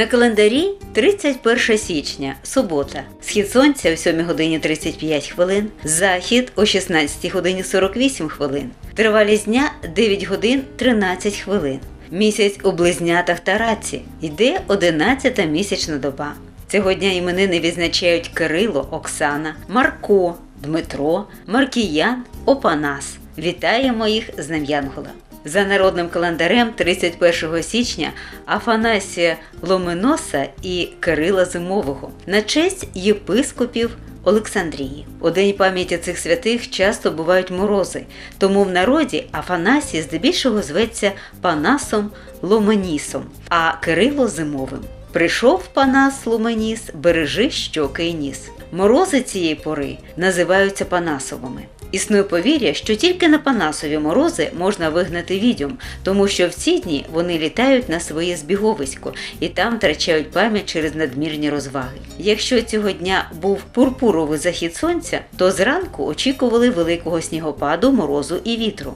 На календарі 31 січня, субота. Схід сонця о 7 годині 35 хвилин, захід о 16 годині 48 хвилин. Тривалість дня 9 годин 13 хвилин. Місяць у близнятах та раці. Йде 11 місячна доба. Цього дня іменини відзначають Кирило, Оксана, Марко, Дмитро, Маркіян, Опанас. Вітаємо їх з Днем Янгола. За народним календарем 31 січня Афанасія Ломиноса і Кирила Зимового на честь єпископів Олександрії. У день пам'яті цих святих часто бувають морози, тому в народі Афанасій здебільшого зветься Панасом Ломенісом, а Кирило Зимовим. Прийшов Панас Ломеніс, бережи щоки й ніс. Морози цієї пори називаються Панасовими. Існує повір'я, що тільки на Панасові морози можна вигнати відьом, тому що в ці дні вони літають на своє збіговисько і там втрачають пам'ять через надмірні розваги. Якщо цього дня був пурпуровий захід сонця, то зранку очікували великого снігопаду, морозу і вітру.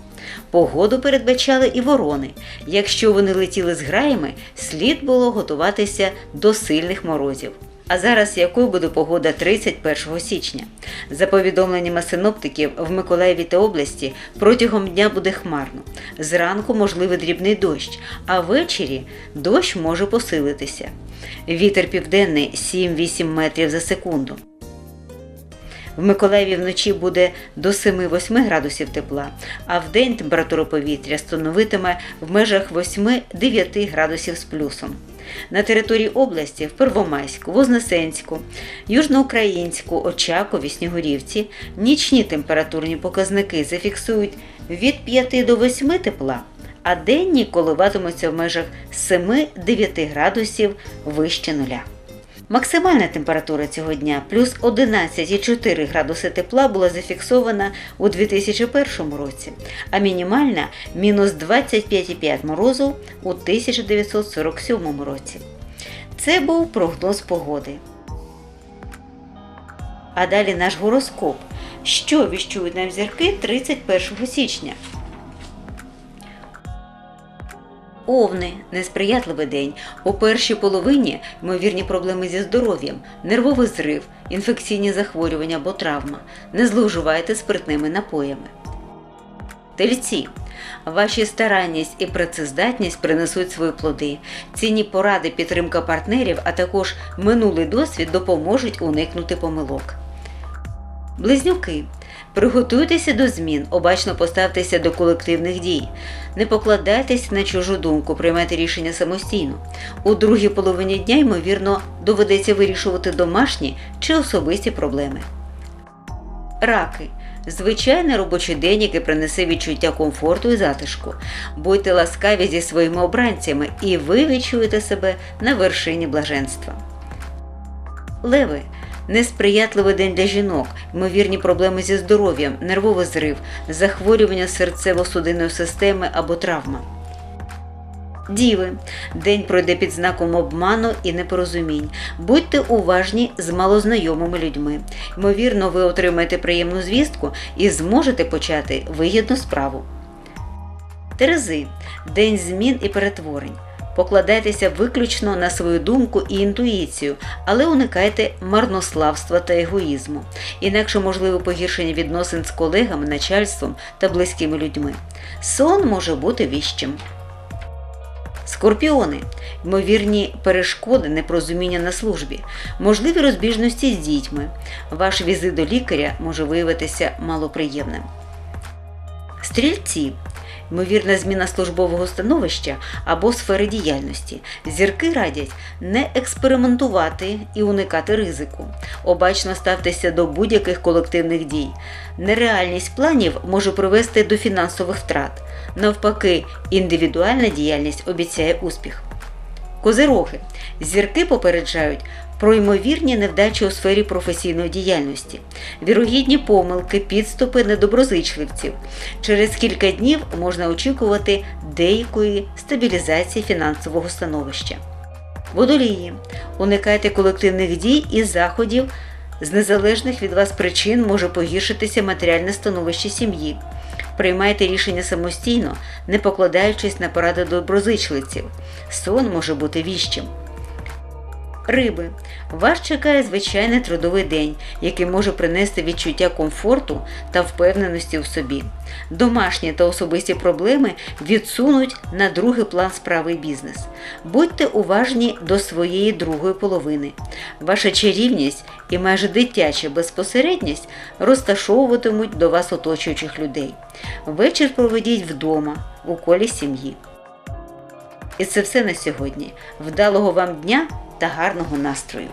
Погоду передбачали і ворони. Якщо вони летіли з граями, слід було готуватися до сильних морозів. А зараз якою буде погода 31 січня? За повідомленнями синоптиків, в Миколаєві та області протягом дня буде хмарно. Зранку можливий дрібний дощ, а ввечері дощ може посилитися. Вітер південний 7-8 метрів за секунду. В Миколаєві вночі буде до 7-8 градусів тепла, а в день температура повітря становитиме в межах 8-9 градусів з плюсом. На території області в Первомайську, Вознесенську, Южноукраїнську, Очакові, Снігурівці нічні температурні показники зафіксують від 5 до 8 тепла, а денні коливатимуться в межах 7-9 градусів вище нуля. Максимальна температура цього дня плюс 11,4 градуси тепла була зафіксована у 2001 році, а мінімальна мінус 25,5 морозу у 1947 році. Це був прогноз погоди. А далі наш гороскоп. Що віщують нам зірки 31 січня? Овни несприятливий день. У першій половині ймовірні проблеми зі здоров'ям, нервовий зрив, інфекційні захворювання або травма. Не зловживайте спиртними напоями. Тельці. Ваші старанність і працездатність принесуть свої плоди. Цінні поради, підтримка партнерів, а також минулий досвід допоможуть уникнути помилок. Близнюки. Приготуйтеся до змін, обачно поставтеся до колективних дій. Не покладайтесь на чужу думку, приймайте рішення самостійно. У другій половині дня, ймовірно, доведеться вирішувати домашні чи особисті проблеми. Раки. Звичайний робочий день, який принесе відчуття комфорту і затишку. Будьте ласкаві зі своїми обранцями, і ви відчуєте себе на вершині блаженства. Леви. Несприятливий день для жінок, ймовірні проблеми зі здоров'ям, нервовий зрив, захворювання серцево-судинної системи або травма. Діви. День пройде під знаком обману і непорозумінь. Будьте уважні з малознайомими людьми. Ймовірно, ви отримаєте приємну звістку і зможете почати вигідну справу. Терези. День змін і перетворень. Покладайтеся виключно на свою думку і інтуїцію, але уникайте марнославства та егоїзму, інакше можливе погіршення відносин з колегами, начальством та близькими людьми. Сон може бути віщим. Скорпіони ймовірні перешкоди, непорозуміння на службі, можливі розбіжності з дітьми. Ваш візит до лікаря може виявитися малоприємним. Стрільці ймовірна зміна службового становища або сфери діяльності. Зірки радять не експериментувати і уникати ризику. Обачно ставтеся до будь-яких колективних дій. Нереальність планів може привести до фінансових втрат. Навпаки, індивідуальна діяльність обіцяє успіх. Козироги. Зірки попереджають про ймовірні невдачі у сфері професійної діяльності, вірогідні помилки, підступи недоброзичливців. Через кілька днів можна очікувати деякої стабілізації фінансового становища. Водолії. Уникайте колективних дій і заходів. З незалежних від вас причин може погіршитися матеріальне становище сім'ї. Приймайте рішення самостійно, не покладаючись на поради доброзичливців. Сон може бути віщим. Риби. Вас чекає звичайний трудовий день, який може принести відчуття комфорту та впевненості в собі. Домашні та особисті проблеми відсунуть на другий план справи бізнес. Будьте уважні до своєї другої половини. Ваша чарівність і майже дитяча безпосередність розташовуватимуть до вас оточуючих людей. Вечір проведіть вдома, у колі сім'ї. І це все на сьогодні. Вдалого вам дня та гарного настрою!